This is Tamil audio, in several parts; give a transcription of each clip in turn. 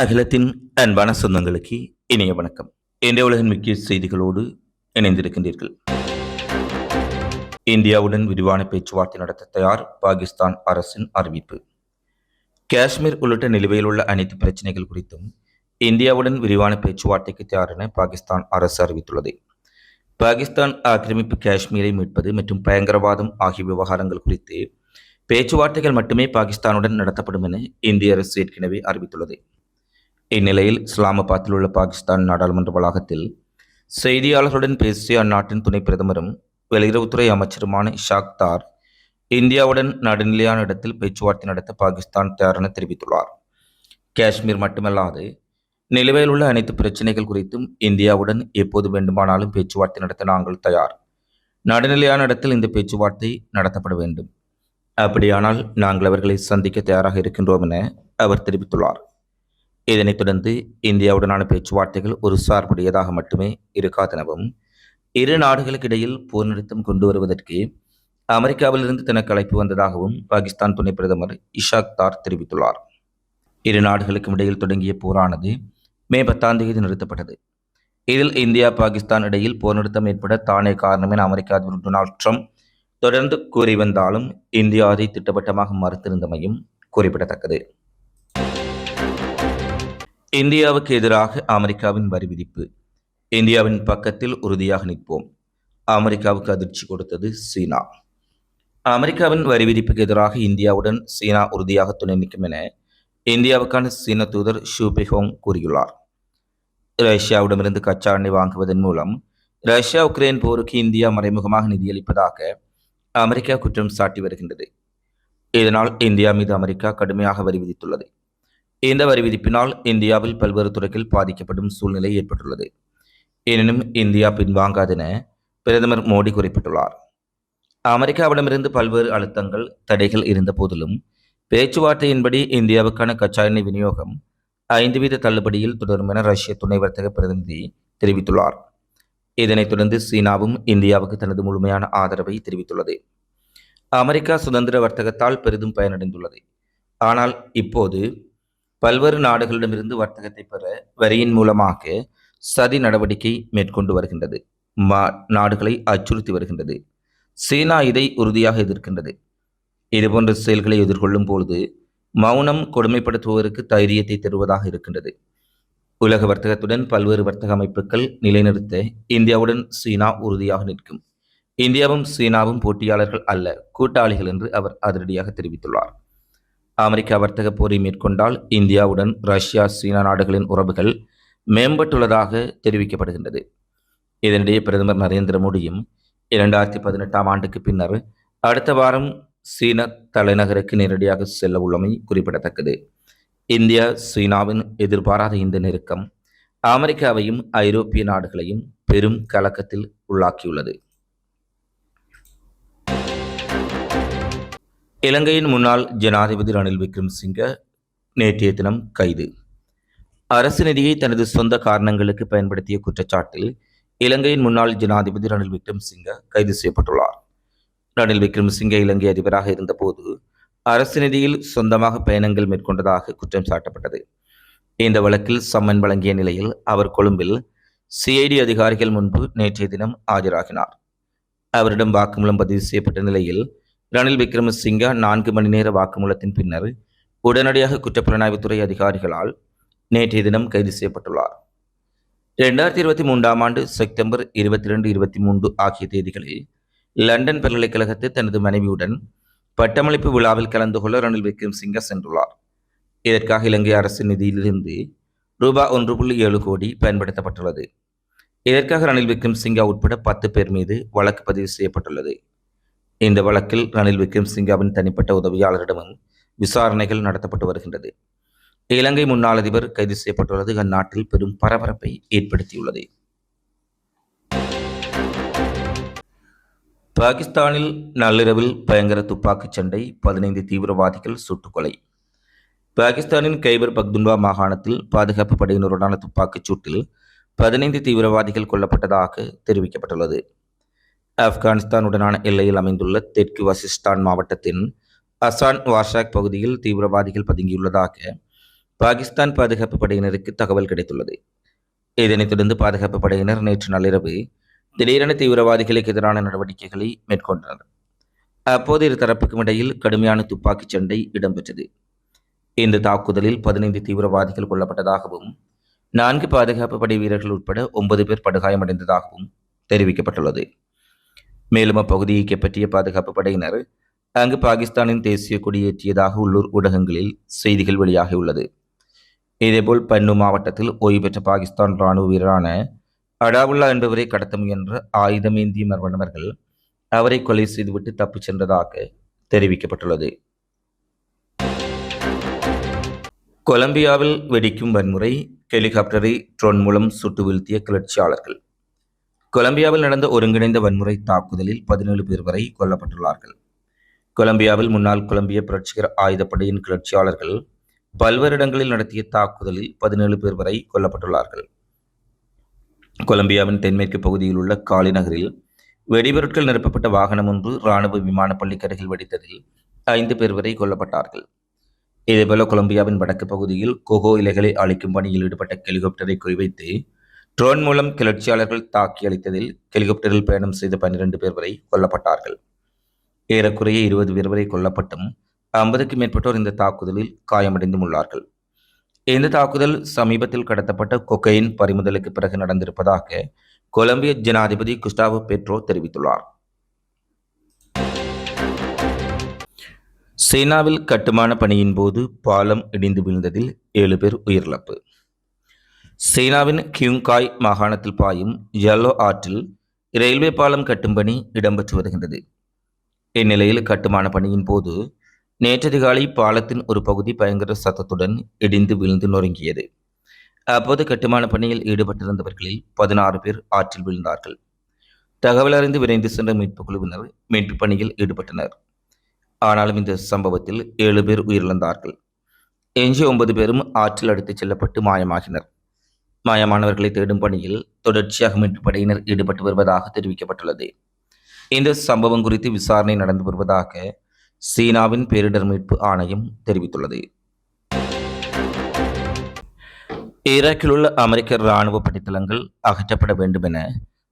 அகிலத்தின் அன்பான சொந்தங்களுக்கு இணைய வணக்கம். இன்றைய உலகின் முக்கிய செய்திகளோடு இணைந்திருக்கின்றீர்கள். இந்தியாவுடன் விரிவான பேச்சுவார்த்தை நடத்த தயார் பாகிஸ்தான் அரசின் அறிவிப்பு. காஷ்மீர் உள்ளிட்ட நிலுவையில் உள்ள அனைத்து பிரச்சனைகள் குறித்தும் இந்தியாவுடன் விரிவான பேச்சுவார்த்தைக்கு தயார் என பாகிஸ்தான் அரசு அறிவித்துள்ளது. பாகிஸ்தான் ஆக்கிரமிப்பு காஷ்மீரை மீட்பது மற்றும் பயங்கரவாதம் ஆகிய விவகாரங்கள் குறித்து பேச்சுவார்த்தைகள் மட்டுமே பாகிஸ்தானுடன் நடத்தப்படும் என இந்திய அரசு ஏற்கனவே அறிவித்துள்ளது. இந்நிலையில் இஸ்லாமாபாத்தில் உள்ள பாகிஸ்தான் நாடாளுமன்ற வளாகத்தில் செய்தியாளர்களுடன் பேசிய அந்நாட்டின் துணை பிரதமரும் வெளியுறவுத்துறை அமைச்சருமான இஷாக் தார் இந்தியாவுடன் நடுநிலையான இடத்தில் பேச்சுவார்த்தை நடத்த பாகிஸ்தான் தயார் என தெரிவித்துள்ளார். காஷ்மீர் மட்டுமல்லாது நிலுவையில் உள்ள அனைத்து பிரச்சினைகள் குறித்தும் இந்தியாவுடன் எப்போது வேண்டுமானாலும் பேச்சுவார்த்தை நடத்த நாங்கள் தயார். நடுநிலையான இடத்தில் இந்த பேச்சுவார்த்தை நடத்தப்பட வேண்டும். அப்படியானால் நாங்கள் அவர்களை சந்திக்க தயாராக இருக்கின்றோம் என அவர் தெரிவித்துள்ளார். இதனைத் தொடர்ந்து இந்தியாவுடனான பேச்சுவார்த்தைகள் ஒரு சார்புடையதாக மட்டுமே இருக்காதெனவும் இரு நாடுகளுக்கு இடையில் போர் நிறுத்தம் கொண்டு வருவதற்கு அமெரிக்காவிலிருந்து தனக்கு அழைப்பு வந்ததாகவும் பாகிஸ்தான் துணை பிரதமர் இஷாக் தார் தெரிவித்துள்ளார். இரு நாடுகளுக்கும் இடையில் தொடங்கிய போரானது மே பத்தாம் தேதி நிறுத்தப்பட்டது. இதில் இந்தியா பாகிஸ்தான் இடையில் போர் நிறுத்தம் ஏற்பட தானே காரணம் என அமெரிக்க அதிபர் டொனால்ட் ட்ரம்ப் தொடர்ந்து கூறி வந்தாலும் இந்தியா அதை திட்டவட்டமாக மறுத்திருந்தமையும் குறிப்பிடத்தக்கது. இந்தியாவுக்கு எதிராக அமெரிக்காவின் வரி விதிப்பு. இந்தியாவின் பக்கத்தில் உறுதியாக நிற்போம். அமெரிக்காவுக்கு அதிர்ச்சி கொடுத்தது சீனா. அமெரிக்காவின் வரி விதிப்புக்கு எதிராக இந்தியாவுடன் சீனா உறுதியாக துணை நிற்கும் என இந்தியாவுக்கான சீன தூதர் ஷூ பெஹோங் கூறியுள்ளார். ரஷ்யாவிடமிருந்து கச்சா எண்ணெய் வாங்குவதன் மூலம் ரஷ்யா உக்ரைன் போருக்கு இந்தியா மறைமுகமாக நிதியளிப்பதாக அமெரிக்கா குற்றம் சாட்டி வருகின்றது. இதனால் இந்தியா மீது அமெரிக்கா கடுமையாக வரி விதித்துள்ளது. இந்த வரி விதிப்பினால் இந்தியாவில் பல்வேறு துறைகள் பாதிக்கப்படும் சூழ்நிலை ஏற்பட்டுள்ளது. எனினும் இந்தியா பின்வாங்காதென பிரதமர் மோடி குறிப்பிட்டுள்ளார். அமெரிக்காவிடமிருந்து பல்வேறு அழுத்தங்கள் தடைகள் இருந்த போதிலும் பேச்சுவார்த்தையின்படி இந்தியாவுக்கான கச்சா எண்ணெய் விநியோகம் ஐந்து வீத தள்ளுபடியில் தொடரும் என ரஷ்ய துணை வர்த்தக பிரதிநிதி தெரிவித்துள்ளார். இதனைத் தொடர்ந்து சீனாவும் இந்தியாவுக்கு தனது முழுமையான ஆதரவை தெரிவித்துள்ளது. அமெரிக்கா சுதந்திர வர்த்தகத்தால் பெரிதும் பயனடைந்துள்ளது. ஆனால் இப்போது பல்வேறு நாடுகளிடமிருந்து வர்த்தகத்தை பெற வரியின் மூலமாக சதி நடவடிக்கை மேற்கொண்டு வருகின்றது. மா நாடுகளை அச்சுறுத்தி வருகின்றது. சீனா இதை உறுதியாக எதிர்க்கின்றது. இதுபோன்ற செயல்களை எதிர்கொள்ளும் பொழுது மௌனம் கொடுமைப்படுத்துவதற்கு தைரியத்தை தருவதாக இருக்கின்றது. உலக வர்த்தகத்துடன் பல்வேறு வர்த்தக அமைப்புகள் நிலைநிறுத்த இந்தியாவுடன் சீனா உறுதியாக நிற்கும். இந்தியாவும் சீனாவும் போட்டியாளர்கள் அல்ல கூட்டாளிகள் என்று அவர் அதிரடியாக தெரிவித்துள்ளார். அமெரிக்கா வர்த்தக போரை மேற்கொண்டால் இந்தியாவுடன் ரஷ்யா சீனா நாடுகளின் உறவுகள் மேம்பட்டுள்ளதாக தெரிவிக்கப்படுகின்றது. இதனிடையே பிரதமர் நரேந்திர மோடியும் இரண்டாயிரத்தி பதினெட்டாம் ஆண்டுக்கு பின்னர் அடுத்த வாரம் சீன தலைநகருக்கு நேரடியாக செல்ல உள்ளமை குறிப்பிடத்தக்கது. இந்தியா சீனாவின் எதிர்பாராத இந்த நெருக்கம் அமெரிக்காவையும் ஐரோப்பிய நாடுகளையும் பெரும் கலக்கத்தில் உள்ளாக்கியுள்ளது. இலங்கையின் முன்னாள் ஜனாதிபதி ரணில் விக்ரம்சிங்க நேற்றைய தினம் கைது. அரசு நிதியை தனது சொந்த காரணங்களுக்கு பயன்படுத்திய குற்றச்சாட்டில் இலங்கையின் முன்னாள் ஜனாதிபதி ரணில் விக்ரம்சிங்க கைது செய்யப்பட்டுள்ளார். ரணில் விக்ரம்சிங்க இலங்கை அதிபராக இருந்தபோது அரசு நிதியில் சொந்தமாக பயணங்கள் மேற்கொண்டதாக குற்றம் சாட்டப்பட்டது. இந்த வழக்கில் சம்மன் வழங்கிய நிலையில் அவர் கொழும்பில் சிஐடி அதிகாரிகள் முன்பு நேற்றைய தினம் ஆஜராகினார். அவரிடம் வாக்குமூலம் பதிவு செய்யப்பட்ட நிலையில் ரணில் விக்ரமசிங்கா நான்கு மணி நேர வாக்குமூலத்தின் பின்னர் உடனடியாக குற்றப்புலனாய்வுத்துறை அதிகாரிகளால் நேற்றைய தினம் கைது செய்யப்பட்டுள்ளார். இரண்டாயிரத்தி இருபத்தி மூன்றாம் ஆண்டு செப்டம்பர் இருபத்தி ரெண்டு இருபத்தி மூன்று ஆகிய தேதிகளில் லண்டன் பல்கலைக்கழகத்தில் தனது மனைவியுடன் பட்டமளிப்பு விழாவில் கலந்து கொள்ள ரணில் விக்ரம்சிங்க சென்றுள்ளார். இதற்காக இலங்கை அரசு நிதியிலிருந்து ரூபாய் ஒன்று புள்ளி ஏழு கோடி பயன்படுத்தப்பட்டுள்ளது. இதற்காக ரணில் விக்ரம்சிங்கா உட்பட பத்து பேர் மீது வழக்கு பதிவு செய்யப்பட்டுள்ளது. இந்த வழக்கில் ரணில் விக்ரம்சிங்காவின் தனிப்பட்ட உதவியாளரிடமும் விசாரணைகள் நடத்தப்பட்டு வருகின்றது. இலங்கை முன்னாள் அதிபர் கைது செய்யப்பட்டுள்ளது. அந்நாட்டில் பெரும் பரபரப்பை ஏற்படுத்தியுள்ளது. பாகிஸ்தானில் நள்ளிரவில் பயங்கர துப்பாக்கிச் சண்டை பதினைந்து தீவிரவாதிகள் சுட்டுக்கொலை. பாகிஸ்தானின் கைபர் பக்துன்வா மாகாணத்தில் பாதுகாப்பு படையினருடான துப்பாக்கிச் சூட்டில் பதினைந்து தீவிரவாதிகள் கொல்லப்பட்டதாக தெரிவிக்கப்பட்டுள்ளது. ஆப்கானிஸ்தானுடனான எல்லையில் அமைந்துள்ள தெற்கு வசிஸ்தான் மாவட்டத்தின் அசான் வாஷாக் பகுதியில் தீவிரவாதிகள் பதுங்கியுள்ளதாக பாகிஸ்தான் பாதுகாப்பு படையினருக்கு தகவல் கிடைத்துள்ளது. இதனைத் தொடர்ந்து பாதுகாப்பு படையினர் நேற்று நள்ளிரவு திடீரென தீவிரவாதிகளுக்கு எதிரான நடவடிக்கைகளை மேற்கொண்டனர். அப்போது இரு தரப்புக்கும் இடையில் கடுமையான துப்பாக்கிச் சண்டை இடம்பெற்றது. இந்த தாக்குதலில் பதினைந்து தீவிரவாதிகள் கொல்லப்பட்டதாகவும் நான்கு பாதுகாப்பு படை வீரர்கள் உட்பட ஒன்பது பேர் படுகாயமடைந்ததாகவும் தெரிவிக்கப்பட்டுள்ளது. மேலும் அப்பகுதியை பற்றிய பாதுகாப்பு படையினர் அங்கு பாகிஸ்தானின் தேசிய கொடியேற்றியதாக உள்ளூர் ஊடகங்களில் செய்திகள் வெளியாகியுள்ளது இதேபோல் பன்னு மாவட்டத்தில் ஓய்வு பெற்ற பாகிஸ்தான் ராணுவ வீரரான அடாவுல்லா என்பவரை கடத்த முயன்ற ஆயுதமேந்திய மர்மணவர்கள் அவரை கொலை செய்துவிட்டு தப்பிச் சென்றதாக தெரிவிக்கப்பட்டுள்ளது. கொலம்பியாவில் வெடிக்கும் வன்முறை ஹெலிகாப்டரை ட்ரோன் மூலம் சுட்டு வீழ்த்திய கிளர்ச்சியாளர்கள். கொலம்பியாவில் நடந்த ஒருங்கிணைந்த வன்முறை தாக்குதலில் பதினேழு பேர் வரை கொல்லப்பட்டுள்ளார்கள். கொலம்பியாவில் முன்னாள் கொலம்பிய புரட்சிகர ஆயுதப்படையின் கிளர்ச்சியாளர்கள் பல்வேறு இடங்களில் நடத்திய தாக்குதலில் பதினேழு பேர் வரை கொல்லப்பட்டுள்ளார்கள். கொலம்பியாவின் தென்மேற்கு பகுதியில் உள்ள காலி நகரில் வெடிபொருட்கள் நிரப்பப்பட்ட வாகனம் ஒன்று இராணுவ விமான பள்ளிக்கரையில் வெடித்ததில் ஐந்து பேர் வரை கொல்லப்பட்டார்கள். இதேபோல கொலம்பியாவின் வடக்கு பகுதியில் கொகோ இலைகளை அழிக்கும் பணியில் ஈடுபட்ட ஹெலிகாப்டரை குறிவைத்து ட்ரோன் மூலம் கிளர்ச்சியாளர்கள் தாக்கி அளித்ததில் ஹெலிகாப்டரில் பயணம் செய்த பன்னிரண்டு பேர் வரை கொல்லப்பட்டார்கள். ஏறக்குறைய இருபது பேர் வரை கொல்லப்பட்டும் ஐம்பதுக்கும் மேற்பட்டோர் இந்த தாக்குதலில் காயமடைந்தும் உள்ளார்கள் இந்த தாக்குதல் சமீபத்தில் கடத்தப்பட்ட கொக்கையின் பறிமுதலுக்கு பிறகு நடந்திருப்பதாக கொலம்பிய ஜனாதிபதி குஸ்டாவோ பெட்ரோ தெரிவித்துள்ளார். சீனாவில் கட்டுமான பணியின் போது பாலம் இடிந்து விழுந்ததில் ஏழு பேர் உயிரிழப்பு. சீனாவின் கியூங்காய் மாகாணத்தில் பாயும் ஜல்லோ ஆற்றில் ரயில்வே பாலம் கட்டும் பணி இடம்பெற்று வருகின்றது. இந்நிலையில் கட்டுமான பணியின் போது நேற்றதிகாலை பாலத்தின் ஒரு பகுதி பயங்கர சத்தத்துடன் இடிந்து விழுந்து நொறுங்கியது. அப்போது கட்டுமான பணியில் ஈடுபட்டிருந்தவர்களில் பதினாறு பேர் ஆற்றில் விழுந்தார்கள். தகவல் அறிந்து விரைந்து சென்ற மீட்புக் குழுவினர் மீட்பு பணியில் ஈடுபட்டனர். ஆனாலும் இந்த சம்பவத்தில் ஏழு பேர் உயிரிழந்தார்கள். எஞ்சிய ஒன்பது பேரும் ஆற்றில் அடித்துச் செல்லப்பட்டு மாயமாகினர். மாயமானவர்களை தேடும் பணியில் தொடர்ச்சியாக மீட்பு படையினர் ஈடுபட்டு வருவதாக தெரிவிக்கப்பட்டுள்ளது. இந்த சம்பவம் குறித்து விசாரணை நடந்து வருவதாக சீனாவின் பேரிடர் மீட்பு ஆணையம் தெரிவித்துள்ளது. ஈராக்கில் உள்ள அமெரிக்க இராணுவ படித்தளங்கள் அகற்றப்பட வேண்டும் என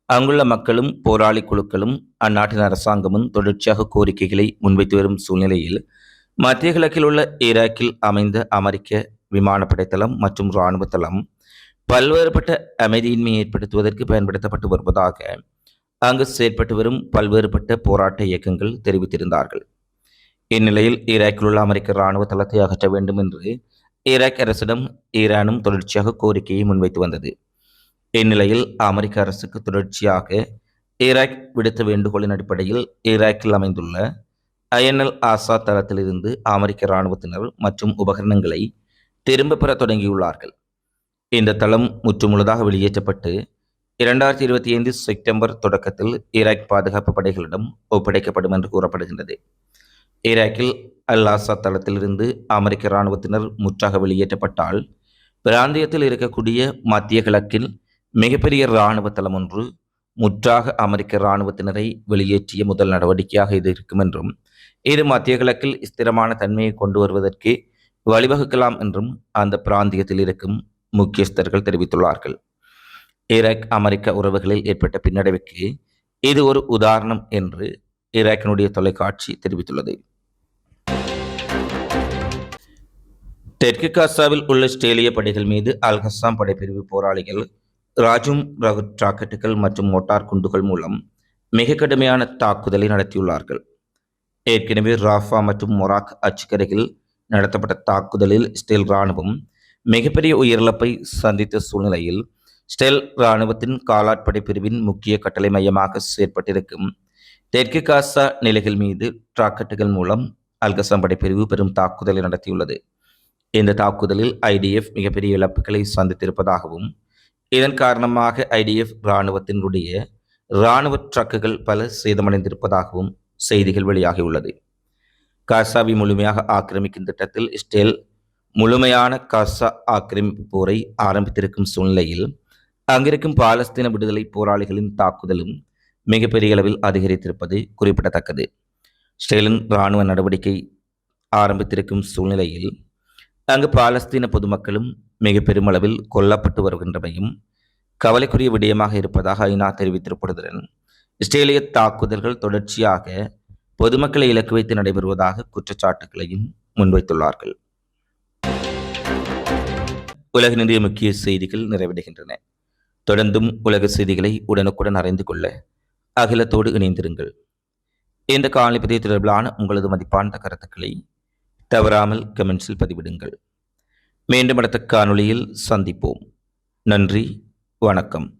அங்குள்ள மக்களும் போராளி குழுக்களும் அந்நாட்டின் அரசாங்கமும் தொடர்ச்சியாக கோரிக்கைகளை முன்வைத்து வரும் சூழ்நிலையில் மத்திய கிழக்கில் உள்ள ஈராக்கில் அமைந்த அமெரிக்க விமானப்படை தளம் மற்றும் இராணுவ தளம் பல்வேறுபட்ட அமைதியின்மை ஏற்படுத்துவதற்கு பயன்படுத்தப்பட்டு வருவதாக அங்கு செயற்பட்டு வரும் பல்வேறுபட்ட போராட்ட இயக்கங்கள் தெரிவித்திருந்தார்கள். இந்நிலையில் ஈராக்கில் உள்ள அமெரிக்க இராணுவ தளத்தை அகற்ற வேண்டும் என்று ஈராக் அரசிடம் ஈரானும் தொடர்ச்சியாக கோரிக்கையை முன்வைத்து வந்தது. இந்நிலையில் அமெரிக்க அரசுக்கு தொடர்ச்சியாக ஈராக் விடுத்த வேண்டுகோளின் அடிப்படையில் ஈராக்கில் அமைந்துள்ள ஐஎன்எல் ஆசா தளத்திலிருந்து அமெரிக்க இராணுவத்தினர் மற்றும் உபகரணங்களை திரும்ப பெற தொடங்கியுள்ளார்கள். இந்த தளம் முற்றுமுழுதாக வெளியேற்றப்பட்டு இரண்டாயிரத்தி இருபத்தி ஐந்து செப்டம்பர் தொடக்கத்தில் ஈராக் பாதுகாப்பு படைகளிடம் ஒப்படைக்கப்படும் என்று கூறப்படுகின்றது. ஈராக்கில் அல் ஆசா தளத்திலிருந்து அமெரிக்க இராணுவத்தினர் முற்றாக வெளியேற்றப்பட்டால் பிராந்தியத்தில் இருக்கக்கூடிய மத்திய கிழக்கில் மிகப்பெரிய இராணுவ தளம் ஒன்று முற்றாக அமெரிக்க இராணுவத்தினரை வெளியேற்றிய முதல் நடவடிக்கையாக இது இருக்கும் என்றும் இது மத்திய கிழக்கில் ஸ்திரமான தன்மையை கொண்டு வருவதற்கு வழிவகுக்கலாம் என்றும் அந்த பிராந்தியத்தில் இருக்கும் முக்கியஸ்தர்கள் தெரிவித்துள்ளார்கள். ஈராக் அமெரிக்க உறவுகளில் ஏற்பட்ட பின்னடைவுக்கு இது ஒரு உதாரணம் என்று ஈராக்கினுடைய தொலைக்காட்சி தெரிவித்துள்ளது. தெற்கு காசாவில் உள்ள ஸ்டேலிய படைகள் மீது அல் ஹஸ்ஸாம் படைப்பிரிவு போராளிகள் ராஜும் ரகு ராக்கெட்டுகள் மற்றும் மோட்டார் குண்டுகள் மூலம் மிக கடுமையான தாக்குதலை நடத்தியுள்ளார்கள். ஏற்கனவே ராஃபா மற்றும் மொராக் அச்சுக்கரையில் நடத்தப்பட்ட தாக்குதலில் ஸ்டெல் இராணுவம் மிகப்பெரிய உயிரிழப்பை சந்தித்த சூழ்நிலையில் ஸ்டெல் இராணுவத்தின் காலாட்படை பிரிவின் முக்கிய கட்டளை மையமாக செயற்பட்டிருக்கும் தெற்கு காசா நிலைகள் மீது ராக்கெட்டுகள் மூலம் அல்கசாம் படைப்பிரிவு பெரும் தாக்குதலை நடத்தியுள்ளது. இந்த தாக்குதலில் ஐடிஎஃப் மிகப்பெரிய இழப்புகளை சந்தித்திருப்பதாகவும் இதன் காரணமாக ஐடிஎஃப் இராணுவத்தினுடைய இராணுவ ட்ரக்குகள் பல சேதமடைந்திருப்பதாகவும் செய்திகள் வெளியாகியுள்ளது. காசாவை முழுமையாக ஆக்கிரமிக்கும் திட்டத்தில் ஸ்டெல் முழுமையான காசா ஆக்கிரமிப்பு போரை ஆரம்பித்திருக்கும் சூழ்நிலையில் அங்கிருக்கும் பாலஸ்தீன விடுதலை போராளிகளின் தாக்குதலும் மிகப்பெரிய அளவில் அதிகரித்திருப்பது குறிப்பிடத்தக்கது. ஸ்டேலின் இராணுவ நடவடிக்கை ஆரம்பித்திருக்கும் சூழ்நிலையில் அங்கு பாலஸ்தீன பொதுமக்களும் மிக பெருமளவில் கொல்லப்பட்டு வருகின்றமையும் கவலைக்குரிய விடயமாக இருப்பதாக ஐநா தெரிவித்திருப்பதுடன் இஸ்ரேலிய தாக்குதல்கள் தொடர்ச்சியாக பொதுமக்களை இலக்கு வைத்து நடைபெறுவதாக குற்றச்சாட்டுகளையும் முன்வைத்துள்ளார்கள். உலகினுடைய முக்கிய செய்திகள் நிறைவடைகின்றன. தொடர்ந்தும் உலக செய்திகளை உடனுக்குடன் அறிந்து கொள்ள அகிலத்தோடு இணைந்திருங்கள். இந்த காணொலி தொடர்பிலான உங்களது மதிப்பான கருத்துக்களை தவறாமல் கமெண்ட்ஸில் பதிவிடுங்கள். மீண்டும் அடுத்த காணொளியில் சந்திப்போம். நன்றி வணக்கம்.